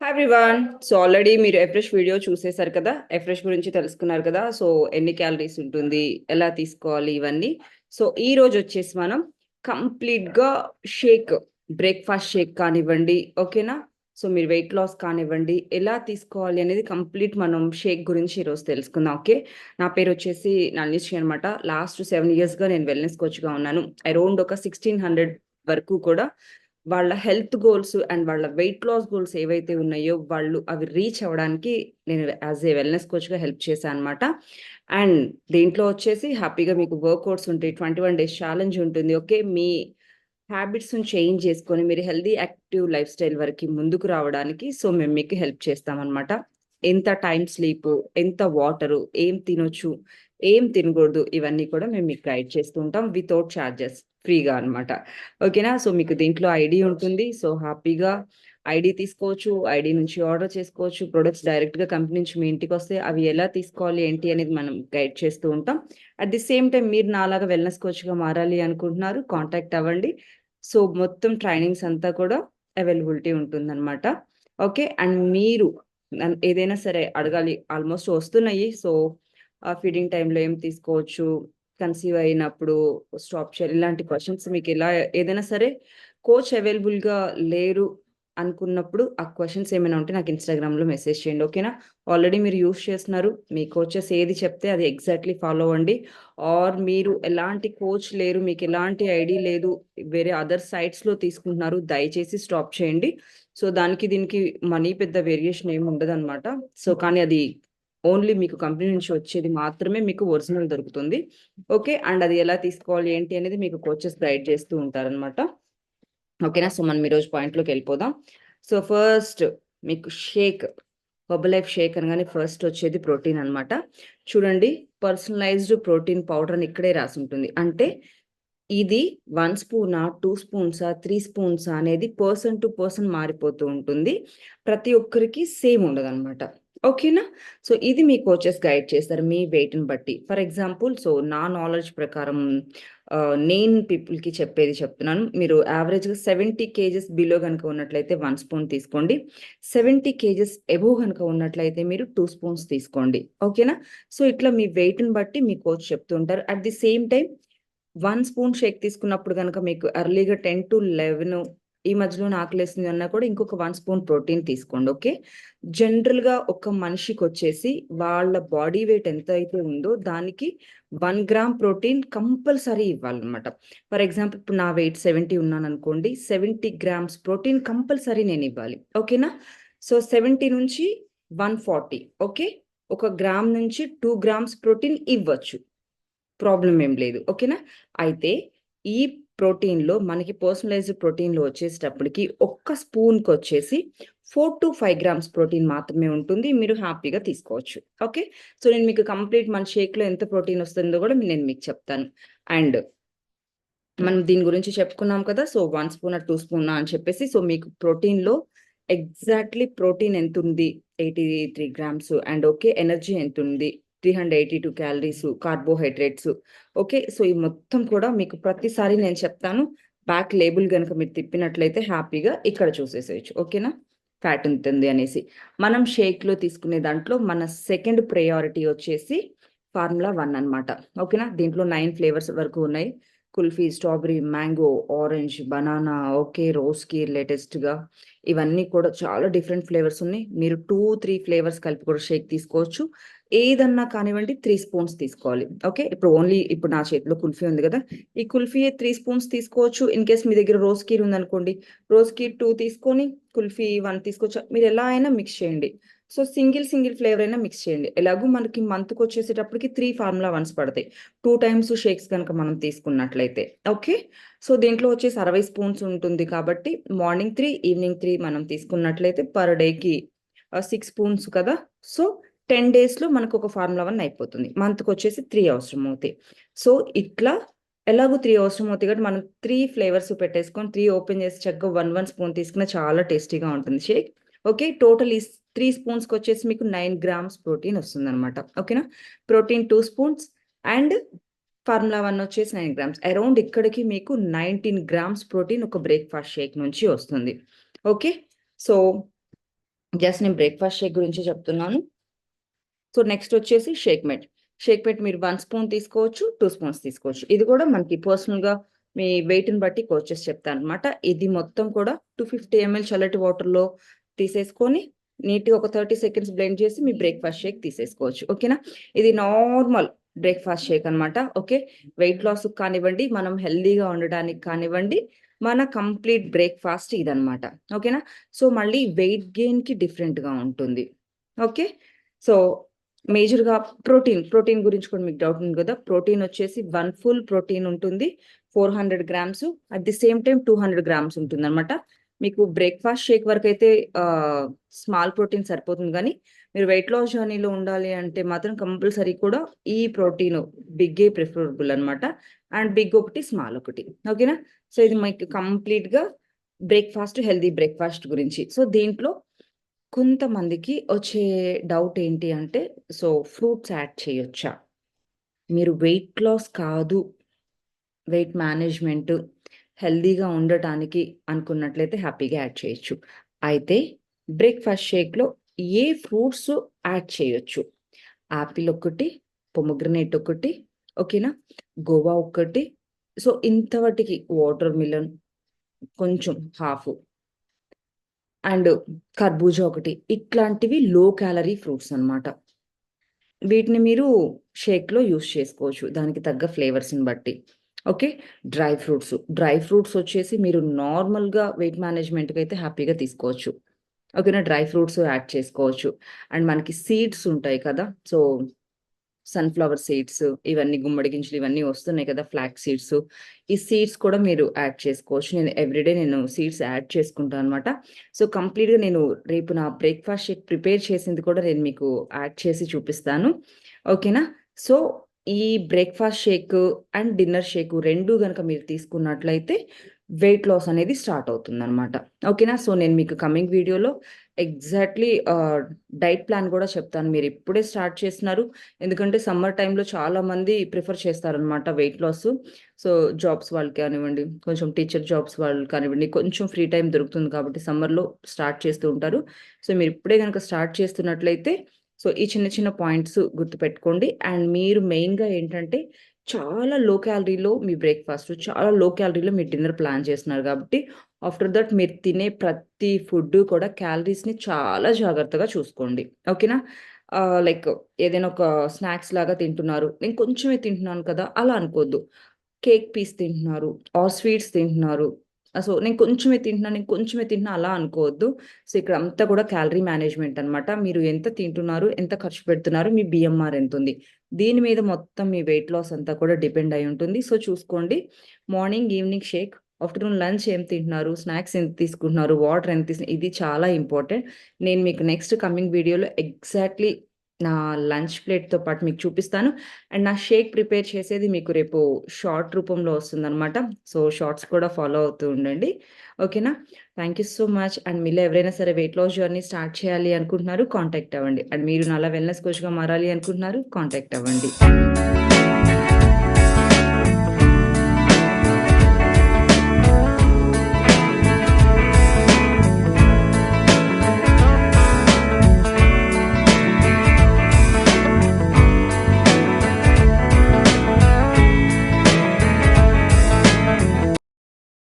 Everyone so already మీరు eFresh video చూసేశారు కదా? ఎఫ్రెష్ గురించి తెలుసుకున్నారు కదా? సో ఎన్ని క్యాలరీస్ ఉంటుంది? ఎలా తీసుకోవాలి? ఇవన్నీ. సో ఈ రోజు వచ్చేసి మనం కంప్లీట్గా షేక్ బ్రేక్ఫాస్ట్ షేక్ కానివ్వండి ఓకేనా? సో మీరు వెయిట్ లాస్ కానివ్వండి ఎలా తీసుకోవాలి అనేది కంప్లీట్ మనం షేక్ గురించి ఈరోజు తెలుసుకుందాం ఓకే? నా పేరు వచ్చేసి నల్నిశ్రీ అనమాట లాస్ట్ సెవెన్ ఇయర్స్గా నేను వెల్నెస్ కోచ్గా ఉన్నాను. అరౌండ్ ఒక సిక్స్టీన్ హండ్రెడ్ వరకు కూడా వాళ్ళ హెల్త్ గోల్స్ అండ్ వాళ్ళ వెయిట్ లాస్ గోల్స్ ఏవైతే ఉన్నాయో వాళ్ళు అవి రీచ్ అవ్వడానికి నేను యాజ్ ఏ వెల్నెస్ కోచ్గా హెల్ప్ చేశాను అనమాట అండ్ దీంట్లో వచ్చేసి హ్యాపీగా మీకు వర్కౌట్స్ ఉంటాయి ట్వంటీ వన్ డేస్ ఛాలెంజ్ ఉంటుంది. ఓకే మీ హ్యాబిట్స్ని చేంజ్ చేసుకొని మీరు హెల్దీ యాక్టివ్ లైఫ్ స్టైల్ వరకు ముందుకు రావడానికి సో మేము మీకు హెల్ప్ చేస్తామన్నమాట ఎంత టైం స్లీప్ ఎంత వాటరు ఏం తినొచ్చు ఏం తినకూడదు ఇవన్నీ కూడా మేము మీకు గైడ్ చేస్తూ ఉంటాం వితౌట్ ఛార్జెస్ ఫ్రీగా అనమాట ఓకేనా సో మీకు దీంట్లో ఐడి ఉంటుంది. సో హ్యాపీగా ఐడి తీసుకోవచ్చు ఐడి నుంచి ఆర్డర్ చేసుకోవచ్చు ప్రొడక్ట్స్ డైరెక్ట్గా కంపెనీ నుంచి మీ ఇంటికి వస్తే అవి ఎలా తీసుకోవాలి ఏంటి అనేది మనం గైడ్ చేస్తూ ఉంటాం. అట్ ది సేమ్ టైం మీరు నాలాగా వెల్నెస్ కోచ్గా మారాలి అనుకుంటున్నారు కాంటాక్ట్ అవ్వండి. సో మొత్తం ట్రైనింగ్స్ అంతా కూడా అవైలబిలిటీ ఉంటుందన్నమాట. ఓకే అండ్ మీరు ఏదైనా సరే అడగాలి ఆల్మోస్ట్ వస్తున్నాయి. సో ఆ ఫీడింగ్ టైంలో ఏం తీసుకోవచ్చు? కన్సీవ్ అయినప్పుడు స్టాప్ చేయాలి. ఇలాంటి క్వశ్చన్స్ మీకు ఎలా ఏదైనా సరే కోచ్ అవైలబుల్గా లేరు అనుకున్నప్పుడు ఆ క్వశ్చన్స్ ఏమైనా ఉంటే నాకు ఇన్స్టాగ్రామ్లో మెసేజ్ చేయండి ఓకేనా? ఆల్రెడీ మీరు యూస్ చేస్తున్నారు. మీ కోచెస్ ఏది చెప్తే అది ఎగ్జాక్ట్లీ ఫాలో అవ్వండి. ఆర్ మీరు ఎలాంటి కోచ్ లేరు మీకు ఎలాంటి ఐడి లేదు వేరే అదర్ సైట్స్లో తీసుకుంటున్నారు దయచేసి స్టాప్ చేయండి. సో దానికి దీనికి మనీ పెద్ద వేరియేషన్ ఏమి ఉండదు అనమాట సో కానీ అది ఓన్లీ మీకు కంపెనీ నుంచి వచ్చేది మాత్రమే మీకు ఒరిజినల్ దొరుకుతుంది. ఓకే అండ్ అది ఎలా తీసుకోవాలి ఏంటి అనేది మీకు కోచెస్ గైడ్ చేస్తూ ఉంటారనమాట ఓకేనా? సో మనం ఈరోజు పాయింట్లోకి వెళ్ళిపోదాం. సో ఫస్ట్ మీకు షేక్ లైఫ్ షేక్ అనగానే ఫస్ట్ వచ్చేది ప్రోటీన్ అనమాట చూడండి పర్సనలైజ్డ్ ప్రోటీన్ పౌడర్ అని ఇక్కడే రాసి ఉంటుంది. అంటే ఇది వన్ స్పూనా టూ స్పూన్సా త్రీ స్పూన్సా అనేది పర్సన్ టు పర్సన్ మారిపోతూ ఉంటుంది. ప్రతి ఒక్కరికి సేమ్ ఉండదు అనమాట ఓకేనా? సో ఇది మీ కోచెస్ గైడ్ చేస్తారు మీ వెయిట్ని బట్టి. ఫర్ ఎగ్జాంపుల్ సో నా నాలెడ్జ్ ప్రకారం నేను పీపుల్కి చెప్పేది చెప్తున్నాను. మీరు యావరేజ్గా సెవెంటీ కేజెస్ బిలో కనుక ఉన్నట్లయితే వన్ స్పూన్ తీసుకోండి. సెవెంటీ కేజెస్ ఎబో కనుక ఉన్నట్లయితే మీరు టూ స్పూన్స్ తీసుకోండి. ఓకేనా? సో ఇట్లా మీ వెయిట్ని బట్టి మీ కోచ్ చెప్తుంటారు at the same time one spoon shake తీసుకున్నప్పుడు కనుక మీకు అర్లీగా టెన్ టు లెవెన్ ఈ మధ్యలో ఆకలేసింది అన్నా కూడా ఇంకొక వన్ స్పూన్ ప్రోటీన్ తీసుకోండి ఓకే? జనరల్గా ఒక మనిషికి వచ్చేసి వాళ్ళ బాడీ వెయిట్ ఎంత అయితే ఉందో దానికి వన్ గ్రామ్ ప్రోటీన్ కంపల్సరీ ఇవ్వాలన్నమాట. ఫర్ ఎగ్జాంపుల్ ఇప్పుడు నా వెయిట్ సెవెంటీ ఉన్నాను అనుకోండి సెవెంటీ గ్రామ్స్ ప్రోటీన్ కంపల్సరీ నేను ఇవ్వాలి ఓకేనా? సో సెవెంటీ నుంచి వన్ ఫార్టీ ఓకే? ఒక గ్రామ్ నుంచి టూ గ్రామ్స్ ప్రోటీన్ ఇవ్వచ్చు ప్రాబ్లం ఏం లేదు ఓకేనా? అయితే ఈ ప్రోటీన్లో మనకి పర్సనలైజ్డ్ ప్రోటీన్లో వచ్చేటప్పటికి ఒక్క స్పూన్కి వచ్చేసి four to five grams protein మాత్రమే ఉంటుంది. మీరు హ్యాపీగా తీసుకోవచ్చు. ఓకే? సో నేను మీకు కంప్లీట్ మన షేక్లో ఎంత ప్రోటీన్ వస్తుందో కూడా నేను మీకు చెప్తాను. అండ్ మనం దీని గురించి చెప్పుకున్నాం కదా so one spoon two spoon అని చెప్పేసి సో మీకు ప్రోటీన్లో ఎగ్జాక్ట్లీ ప్రోటీన్ ఎంత ఉంది? Eighty three grams. And okay energy ఎంత ఉంది? Three hundred eighty two calories carbohydrates. Okay so ఈ మొత్తం కూడా మీకు ప్రతిసారి నేను చెప్తాను. బ్యాక్ లేబుల్ కనుక మీరు తిప్పినట్లయితే హ్యాపీగా ఇక్కడ చూసేసేయచ్చు. ఓకేనా? ఫ్యాట్ ఉంటుంది అనేసి. మనం షేక్లో తీసుకునే దాంట్లో మన సెకండ్ ప్రయారిటీ వచ్చేసి ఫార్ములా వన్ అనమాట ఓకేనా? దీంట్లో నైన్ ఫ్లేవర్స్ వరకు ఉన్నాయి. Kulfi strawberry mango orange banana okay రోస్కి లేటెస్ట్గా. ఇవన్నీ కూడా చాలా డిఫరెంట్ ఫ్లేవర్స్ ఉన్నాయి. మీరు టూ త్రీ ఫ్లేవర్స్ కలిపి కూడా షేక్ తీసుకోవచ్చు. ఏదన్నా కానివ్వండి త్రీ స్పూన్స్ తీసుకోవాలి. ఓకే ఇప్పుడు ఓన్లీ ఇప్పుడు నా చేతిలో కుల్ఫీ ఉంది కదా. ఈ కుల్ఫీ త్రీ స్పూన్స్ తీసుకోవచ్చు? ఇన్ కేస్ మీ దగ్గర రోజ్ కీర్ ఉందనుకోండి. రోజ్ కీర్ టూ తీసుకొని కుల్ఫీ వన్ తీసుకోవచ్చు. మీరు ఎలా అయినా మిక్స్ చేయండి. సో సింగిల్ సింగిల్ ఫ్లేవర్ అయినా మిక్స్ చేయండి. ఎలాగో మనకి మంత్కి వచ్చేసేటప్పటికి త్రీ ఫార్ములా వన్స్ పడతాయి. టూ టైమ్స్ షేక్స్ కనుక మనం తీసుకున్నట్లయితే. ఓకే సో దీంట్లో వచ్చేసి అరవై స్పూన్స్ ఉంటుంది కాబట్టి మార్నింగ్ త్రీ ఈవినింగ్ త్రీ మనం తీసుకున్నట్లయితే పర్ డేకి సిక్స్ స్పూన్స్ కదా. సో టెన్ డేస్లో మనకు ఒక ఫార్ములా వన్ అయిపోతుంది. మంత్కి వచ్చేసి త్రీ అవసరం అవుతాయి సో ఇట్లా ఎలాగో త్రీ అవసరం అవుతాయి కాబట్టి మనం త్రీ ఫ్లేవర్స్ పెట్టేసుకొని త్రీ ఓపెన్ చేసి చక్కగా వన్ వన్ స్పూన్ తీసుకున్న చాలా టేస్టీగా ఉంటుంది. షేక్. ఓకే? టోటల్ ఈ త్రీ స్పూన్స్కి వచ్చేసి మీకు నైన్ గ్రామ్స్ ప్రోటీన్ వస్తుంది అనమాట ఓకేనా? Protein two spoons and formula one వచ్చేసి నైన్ గ్రామ్స్. అరౌండ్ ఇక్కడికి మీకు నైన్టీన్ గ్రామ్స్ ప్రోటీన్ ఒక బ్రేక్ఫాస్ట్ షేక్ నుంచి వస్తుంది. ఓకే? సో జస్ట్ నేను బ్రేక్‌ఫాస్ట్ షేక్ గురించి చెప్తున్నాను. సో, నెక్స్ట్ వచ్చేసి షేక్మెట్ షేక్మెట్ మీరు వన్ స్పూన్ తీసుకోవచ్చు, టూ స్పూన్స్ తీసుకోవచ్చు. ఇది కూడా మనకి పర్సనల్‌గా మీ వెయిట్‌ని బట్టి కోచెస్ అనమాట ఇది మొత్తం కూడా 250 ఎంఎల్ చల్లటి వాటర్‌లో తీసేసుకొని, నీట్‌గా ఒక 30 సెకండ్స్ బ్లెండ్ చేసి మీ బ్రేక్‌ఫాస్ట్ షేక్ తీసేసుకోవచ్చు. ఓకేనా? ఇది నార్మల్ బ్రేక్‌ఫాస్ట్ షేక్ అనమాట. ఓకే. వెయిట్ లాస్‌కి కానివ్వండి, మనం హెల్తీగా ఉండడానికి కానివ్వండి, మన కంప్లీట్ బ్రేక్‌ఫాస్ట్ ఇదనమాట. ఓకేనా? సో, మళ్ళీ వెయిట్ గెయిన్‌కి డిఫరెంట్‌గా ఉంటుంది. ఓకే. సో, మేజర్‌గా ప్రోటీన్, ప్రోటీన్ గురించి కూడా మీకు డౌట్ ఉంది కదా! ప్రోటీన్ వచ్చేసి వన్ ఫుల్ ప్రోటీన్ ఉంటుంది. 400 grams. At the same time 200 grams ఉంటుందనమాట. మీకు బ్రేక్‌ఫాస్ట్ షేక్ వరకు అయితే స్మాల్ ప్రోటీన్ సరిపోతుంది కానీ మీరు వెయిట్ లాస్ జర్నీలో ఉండాలి అంటే మాత్రం కంపల్సరీ కూడా ఈ ప్రోటీన్ బిగ్గే ప్రిఫరబుల్ అనమాట. అండ్ బిగ్ ఒకటి, స్మాల్ ఒకటి. ఓకేనా? సో, ఇది మీకు కంప్లీట్‌గా బ్రేక్‌ఫాస్ట్, హెల్దీ బ్రేక్‌ఫాస్ట్ గురించి. సో, దీంట్లో కొంతమందికి వచ్చే డౌట్ ఏంటి అంటే, సో, ఫ్రూట్స్ యాడ్ చేయొచ్చా? మీరు వెయిట్ లాస్ కాదు, వెయిట్ మేనేజ్‌మెంట్, హెల్తీగా ఉండటానికి అనుకున్నట్లయితే హ్యాపీగా యాడ్ చేయొచ్చు. అయితే బ్రేక్‌ఫాస్ట్ షేక్‌లో ఏ ఫ్రూట్స్ యాడ్ చేయొచ్చు. యాపిల్ ఒకటి, పొమగ్రనేట్ ఒకటి, ఓకేనా? గోవా ఒకటి. సో, ఇంతవటికి వాటర్ మిలన్ కొంచెం హాఫ్ అండ్ కర్బూజా ఒకటి. ఇట్లాంటివి లో క్యాలరీ ఫ్రూట్స్ అనమాట. వీటిని మీరు షేక్‌లో యూస్ చేసుకోవచ్చు. దానికి తగ్గ ఫ్లేవర్స్‌ని బట్టి. Okay. Dry fruits. Dry fruits వచ్చేసి మీరు నార్మల్‌గా వెయిట్ మేనేజ్మెంట్కి అయితే హ్యాపీగా తీసుకోవచ్చు. ఓకేనా? డ్రై ఫ్రూట్స్ యాడ్ చేసుకోవచ్చు. అండ్ మనకి సీడ్స్ ఉంటాయి కదా! సో, సన్‌ఫ్లవర్ సీడ్స్ ఇవన్నీ గుమ్మడి గింజలు ఇవన్నీ వస్తున్నాయి కదా! Flax seeds. ఈ సీడ్స్ కూడా మీరు యాడ్ చేసుకోవచ్చు. నేను ఎవ్రీడే నేను సీడ్స్ యాడ్ చేసుకుంటాను అనమాట. సో, కంప్లీట్‌గా నేను రేపు నా బ్రేక్‌ఫాస్ట్ షేక్ ప్రిపేర్ చేసింది కూడా నేను మీకు యాడ్ చేసి చూపిస్తాను. ఓకేనా? సో, ఈ breakfast shake and dinner shake రెండు కనుక మీరు తీసుకున్నట్లయితే వెయిట్ లాస్ అనేది స్టార్ట్ అవుతుందనమాట. ఓకేనా? సో, నేను మీకు కమింగ్ వీడియోలో ఎగ్జాక్ట్‌లీ డైట్ ప్లాన్ కూడా చెప్తాను. మీరు ఇప్పుడే స్టార్ట్ చేస్తున్నారు. ఎందుకంటే సమ్మర్ టైమ్‌లో చాలామంది ప్రిఫర్ చేస్తారనమాట వెయిట్ లాస్. సో, జాబ్స్ వాళ్ళు కానివ్వండి, కొంచెం టీచర్ జాబ్స్ వాళ్ళు కానివ్వండి, కొంచెం ఫ్రీ టైం దొరుకుతుంది కాబట్టి సమ్మర్‌లో స్టార్ట్ చేస్తూ ఉంటారు. సో, మీరు ఇప్పుడే కనుక స్టార్ట్ చేస్తున్నట్లయితే సో, ఈ చిన్న చిన్న పాయింట్స్ గుర్తుపెట్టుకోండి. అండ్ మీరు మెయిన్‌గా ఏంటంటే చాలా లో క్యాలరీలో మీ బ్రేక్‌ఫాస్ట్, చాలా లో క్యాలరీలో మీ డిన్నర్ ప్లాన్ చేస్తున్నారు కాబట్టి ఆఫ్టర్ దట్ మీరు తినే ప్రతి ఫుడ్ కూడా క్యాలరీస్‌ని చాలా జాగ్రత్తగా చూసుకోండి. ఓకేనా? లైక్ ఏదైనా ఒక స్నాక్స్ లాగా తింటున్నారు. నేను కొంచెమే తింటున్నాను కదా! అలా అనుకోవద్దు. కేక్ పీస్ తింటున్నారు ఆర్ స్వీట్స్ తింటున్నారు. సో, నేను కొంచెమే తింటున్నాను, నేను కొంచెమే తింటున్నా అలా అనుకోవద్దు. సో, ఇక్కడ అంతా కూడా క్యాలరీ మేనేజ్‌మెంట్ అనమాట. మీరు ఎంత తింటున్నారు, ఎంత ఖర్చు పెడుతున్నారు, మీ బిఎంఆర్ ఎంత ఉంది దీని మీద మొత్తం మీ వెయిట్ లాస్ అంతా కూడా డిపెండ్ అయి ఉంటుంది. సో, చూసుకోండి. Morning, evening shake, afternoon lunch ఏం తింటున్నారు, స్నాక్స్ ఎంత తీసుకుంటున్నారు, వాటర్ ఎంత తీసుకున్నారు ఇది చాలా ఇంపార్టెంట్. నేను మీకు నెక్స్ట్ కమింగ్ వీడియోలో ఎగ్జాక్ట్‌లీ నా లంచ్ ప్లేట్‌తో పాటు మీకు చూపిస్తాను. అండ్ నా షేక్ ప్రిపేర్ చేసేది మీకు రేపు షార్ట్ రూపంలో వస్తుందనమాట. సో, షార్ట్స్ కూడా ఫాలో అవుతూ ఉండండి. ఓకేనా? Thank you so much. And మీలో ఎవరైనా సరే వెయిట్ లాస్ జర్నీ స్టార్ట్ చేయాలి అనుకుంటున్నారు కాంటాక్ట్ అవ్వండి. అండ్ మీరు నాలా వెల్‌నెస్ కోచ్‌గా మారాలి అనుకుంటున్నారు కాంటాక్ట్ అవ్వండి.